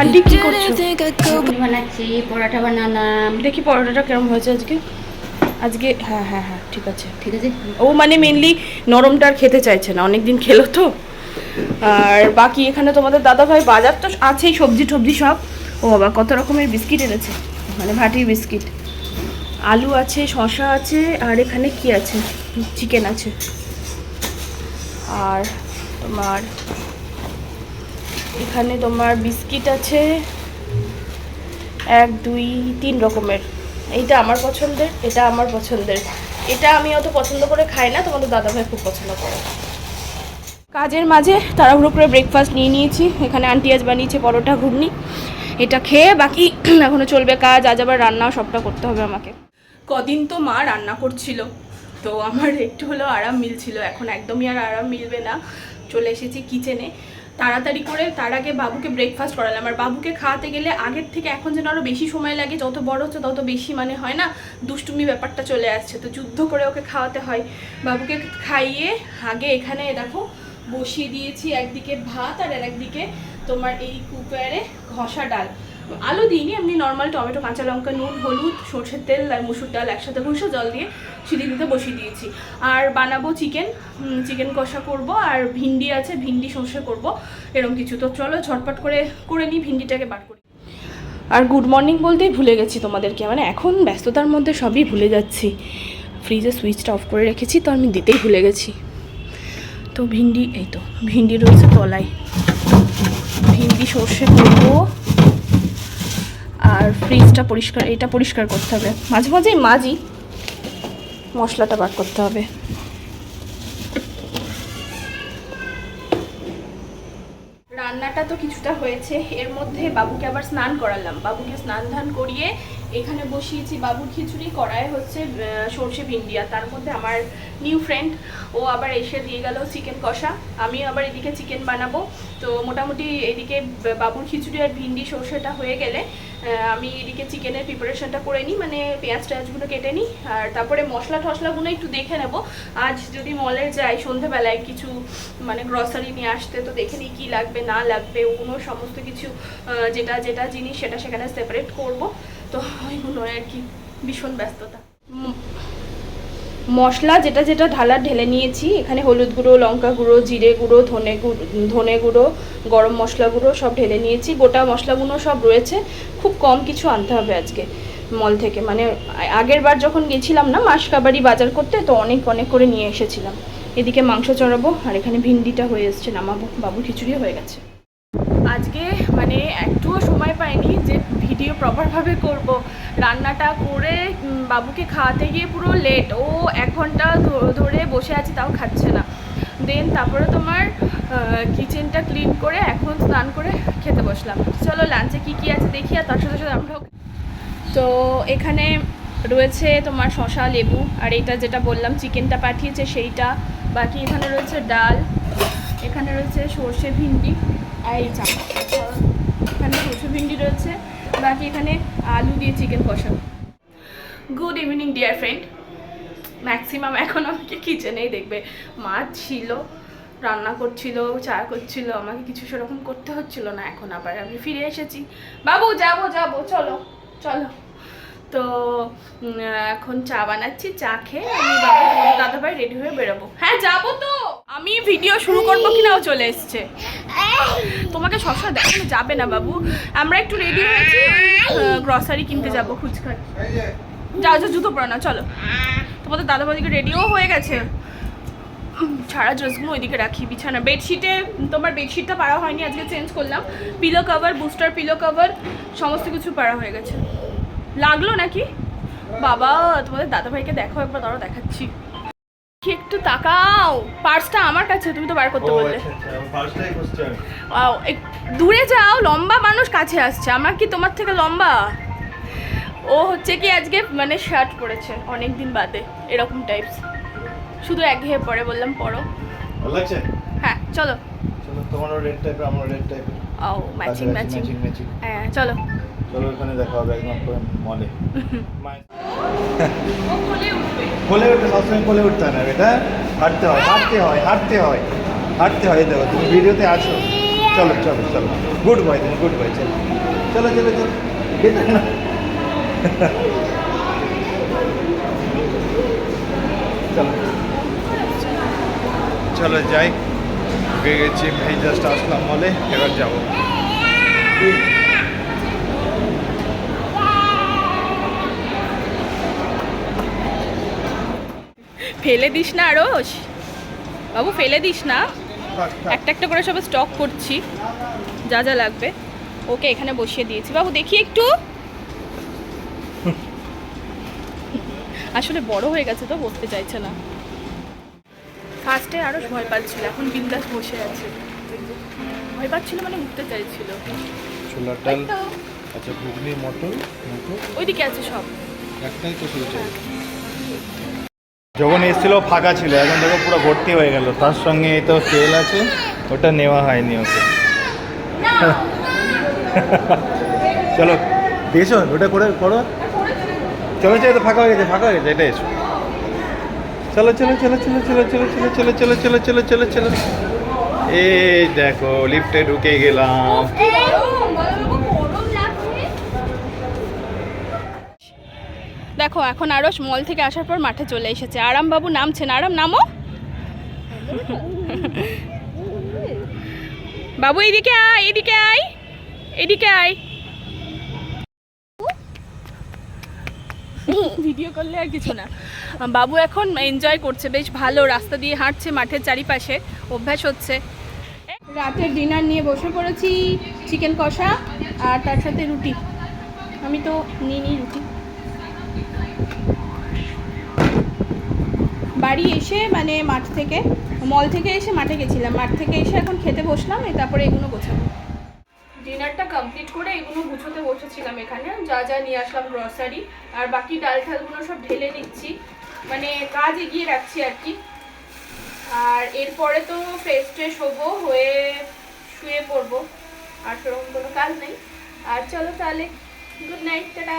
Aunty কি করছ? বানাচ্ছি? পরোটা বানালাম। দেখি পরোটাটা কেমন হয়েছে আজকে। আজকে হ্যাঁ হ্যাঁ হ্যাঁ ঠিক আছে। ঠিক আছে? ও মানে মেনলি নরমটা আর খেতে চাইছে না অনেক দিন খেলো তো। আর বাকি এখানে তোমাদের দাদা ভাই বাজার তো আছেই সবজি টবজি সব। ও বাবা কত রকমের বিস্কিট এনেছে। মানে ভাটির বিস্কিট। আলু আছে শশা আছে আর এখানে কি আছে? চিকেন আছে। আর তোমার এখানে তোমার বিস্কিট আছে। এক, দুই, তিন রকমের। এইটা আমার পছন্দের, এটা আমার পছন্দের। এটা আমি অত পছন্দ করে খাই না, তোমাদের দাদাভাই খুব পছন্দ করে। কাজের মাঝে তাড়াহুড়ো করে ব্রেকফাস্ট নিয়ে নিয়েছি। এখানে আন্টি আজ বানিয়েছে পরোটা, ঘুগনি। এটা খেয়ে বাকি এখনও চলবে কাজ, আজ আবার রান্না সবটা করতে হবে আমাকে। কদিন তো মা রান্না করছিল, তো আমার একটু হলেও আরাম মিলছিল। এখন একদমই আর আরাম মিলবে না। চলে এসেছি কিচেনে তাড়াতাড়ি করে তার আগে বাবুকে ব্রেকফাস্ট করালাম। আর বাবুকে খাওয়াতে গেলে আগের থেকে এখন যেন আরও বেশি সময় লাগে, যত বড় হচ্ছে তত বেশি মানে হয় না, দুষ্টুমি ব্যাপারটা চলে আসছে। তো যুদ্ধ করে ওকে খাওয়াতে হয়। বাবুকে খাইয়ে আগে এখানে দেখো বসিয়ে দিয়েছি একদিকে ভাত আর একদিকে তোমার এই কুকারে ঘষা ডাল। আলু দিইনি, এমনি নর্মাল টমেটো, কাঁচা লঙ্কা, নুন, হলুদ, সর্ষের তেল আর মুসুর ডাল একসাথে ঘষে জল দিয়ে সিঁড়ি দিতে বসিয়ে দিয়েছি। আর বানাবো চিকেন চিকেন কষা করব আর ভিন্ডি আছে, ভিন্ডি সর্ষে করব এরকম কিছু। তো চলো ঝটপট করে করে নিই, ভিন্ডিটাকে বার করি। আর গুড মর্নিং বলতেই ভুলে গেছি তোমাদেরকে মানে এখন ব্যস্ততার মধ্যে সবই ভুলে যাচ্ছি। ফ্রিজে সুইচটা অফ করে রেখেছি, তো আমি দিতেই ভুলে গেছি। তো ভিন্ডি, এই তো, ভিন্ডি রয়েছে তলায়। ভিন্ডি সর্ষে করব। আর ফ্রিজটা পরিষ্কার, এটা পরিষ্কার করতে হবে। মাঝে মাঝেই মাঝি মশলাটা বার করতে হবে। রান্নাটা তো কিছুটা হয়েছে, এর মধ্যে বাবুকে আবার স্নান করালাম। বাবুকে স্নান ধান করিয়ে এখানে বসিয়েছি বাবুর খিচুড়ি, কড়াই হচ্ছে সর্ষে ভিন্ডি আর তার মধ্যে আমার নিউ ফ্রেন্ড ও আবার এসে দিয়ে গেল চিকেন কষা। আমি আবার এদিকে চিকেন বানাবো। তো মোটামুটি এদিকে বাবুর খিচুড়ি আর ভিন্ডি সর্ষেটা হয়ে গেলে আমি এদিকে চিকেনের প্রিপারেশনটা করে নিই। মানে পেঁয়াজ টেয়াজগুলো কেটে নিই। আর তারপরে মশলা টশলাগুলো একটু দেখে নেব। আজ যদি মলে যাই, সন্ধেবেলায় কিছু মানে গ্রসারি নিয়ে আসতে, তো দেখে নিই কী লাগবে, না লাগবে ওগুলো সমস্ত কিছু যেটা যেটা জিনিস, সেটা সেখানে সেপারেট করব। তো ওইগুলো আর কি, ভীষণ ব্যস্ততা। মশলা যেটা যেটা ঢালার ঢেলে নিয়েছি, এখানে হলুদ গুঁড়ো, লঙ্কা গুঁড়ো, জিরে গুঁড়ো, ধনে গুঁড়ো ধনে গুঁড়ো, গরম মশলা গুঁড়ো সব ঢেলে নিয়েছি। গোটা মশলাগুলো সব রয়েছে, খুব কম কিছু আনতে হবে আজকে মল থেকে। মানে আগের বার যখন গেছিলাম না মাসকাবাড়ি বাজার করতে, তো অনেক অনেক করে নিয়ে এসেছিলাম। এদিকে মাংস চড়াবো, আর এখানে ভিন্ডিটা হয়ে এসছে, নামাবো। বাবু খিচুড়ি হয়ে গেছে। আজকে মানে একটুও সময় পাইনি যে ভিডিও প্রপারভাবে করব। রান্নাটা করে বাবুকে খাওয়াতে গিয়ে পুরো লেট ও এক ঘণ্টা ধরে বসে আছে, তাও খাচ্ছে না। দেন তারপরে তোমার কিচেনটা ক্লিন করে এখন স্নান করে খেতে বসলাম। চলো লাঞ্চে কি কি আছে দেখি, আর তার সাথে সাথে আমরাও তো এখানে রয়েছে তোমার শশা লেবু, আর এটা যেটা বললাম চিকেনটা পাঠিয়েছে সেইটা। বাকি এখানে রয়েছে ডাল এখানে রয়েছে সর্ষে ভিন্ডি এই চাপ এখানে সর্ষে ভিন্ডি রয়েছে, বাকি এখানে আলু দিয়ে চিকেন কষা good evening dear friend maximum এখন আমাকে কিচেনেই দেখবে। মাছ ছিল, রান্না করছিল, চা করছিল, আমাকে কিছু সেরকম করতে হচ্ছিল না। এখন আবার আমি ফিরে এসেছি। বাবু, যাব যাব, চলো চলো। তো এখন চা বানাচ্ছি, চা খেয়ে আমি বাবু দাদা ভাই রেডি হয়ে বেরোবো। হ্যাঁ যাব তো। আমি ভিডিও শুরু করব কিনা ও চলে এসছে। তোমাকে সবসময় দেখানো যাবে না বাবু। আমরা একটু রেডি হয়েছি গ্রসারি কিনতে যাব খুচখাট। যাও যাও জুতো পরে না চলো। তোমাদের দাদা বাদিকে রেডিও হয়ে গেছে। ছাড়া ড্রেসগুলো ওইদিকে রাখি বিছানা। বেডশিটে তোমার বেডশিটটা পাড়া হয়নি আজকে চেঞ্জ করলাম। Pillow cover booster pillow cover সমস্ত কিছু পাড়া হয়ে গেছে। লাগল নাকি? বাবা তোমাদের দাদা ভাইকে দেখো একবার ধরো দেখাচ্ছি। কি একটু তাকাও। পার্সটা আমার কাছে তুমি তো বার করতে বললে। আচ্ছা, এক- দূরে যাও লম্বা মানুষ কাছে আসছে। আমার কি তোমার থেকে লম্বা? ও হচ্ছে কি আজকে মানে শার্ট পরেছে অনেক দিন বাদে এরকম টাইপস শুধু একঘেয়ে পরে বললাম পরো। লাগছে? হ্যাঁ চলো। চলো তোমারও রেড টাইপের আমারও রেড টাইপের ও ম্যাচিং ম্যাচিং হ্যাঁ চলো। চলো ওখানে দেখা হবে একদম মলে। কোলে উঠতে সবসময় কোলে উঠতে হয় না এটা হাঁটতে হয় হাঁটতে হয় হাঁটতে হয় হাঁটতে হয়। দেখো, তুমি ভিডিওতে আছো। চলো চলো চলো। গুড বয় তুমি গুড বয় চলো। চলো চলো চলো। চলো। চলো, যাই। ঢুকে গেছি, ভাই জাস্ট আসলাম বলে এবার যাব। ফেলে দিস না আরস বাবু ফেলে দিস না। থাক। একটা একটা করে সব স্টক করছি যা যা লাগবে। ওকে এখানে বসিয়ে দিয়েছি। বাবু দেখি একটু। আসলে বড় হয়ে গেছে তো বসতে চাইছে না। ফার্স্টে আরও ভয় পাচ্ছিল এখন বিন্দাস বসে আছে। ভয় পাচ্ছিল মানে উঠতে চাইছিল। ছোলার ডাল আচ্ছা ঘুগনি মটর ওইদিকে আছে সব। একটাই তো শুরু যখন এসেছিল ফাঁকা ছিল এখন দেখো পুরো ভর্তি হয়ে গেল তার সঙ্গে তো তেল আছে ওটা নেওয়া হয়নি ওকে চলো এসো ওটা করে করো চলো চলো তো ফাঁকা হয়ে গেছে ফাঁকা হয়ে গেছে এটা এসো চলো চলো চলো চলো চলো চলো চলো চলো চলো চলো চলো চলো চলো এই দেখো লিফটে ঢুকে গেলাম দেখো, এখন আরও মল থেকে আসার পর মাঠে চলে এসেছে। আরাম বাবু নামছেন। আরাম, নামো। বাবু, এদিকে আয় এদিকে আয় এদিকে আয়। ভিডিও করলে আর কিছু না। বাবু এখন এনজয় করছে। বেশ ভালো, রাস্তা দিয়ে হাঁটছে মাঠের চারিপাশে। অভ্যাস হচ্ছে। রাতের ডিনার নিয়ে বসে পড়েছি চিকেন কষা আর তার সাথে রুটি। আমি তো নিই রুটি। বাড়ি এসে মানে মাঠ থেকে মল থেকে এসে মাঠে গেছিলাম। মাঠ থেকে এসে এখন খেতে বসলাম তারপরে এগুলো গোছাবো। ডিনারটা কমপ্লিট করে এগুলো গুছোতে বসেছিলাম এখানে। যা যা নিয়ে আসলাম গ্রসারি আর বাকি ডাল ঠালগুলো সব ঢেলে নিচ্ছি। মানে কাজ এগিয়ে রাখছি আর কি। আর এরপরে তো ফ্রেশ ট্রেশ হব, হয়ে শুয়ে পড়ব। আর সেরকম কোনো কাজ নেই। আর চলো তাহলে গুড নাইট টাটা।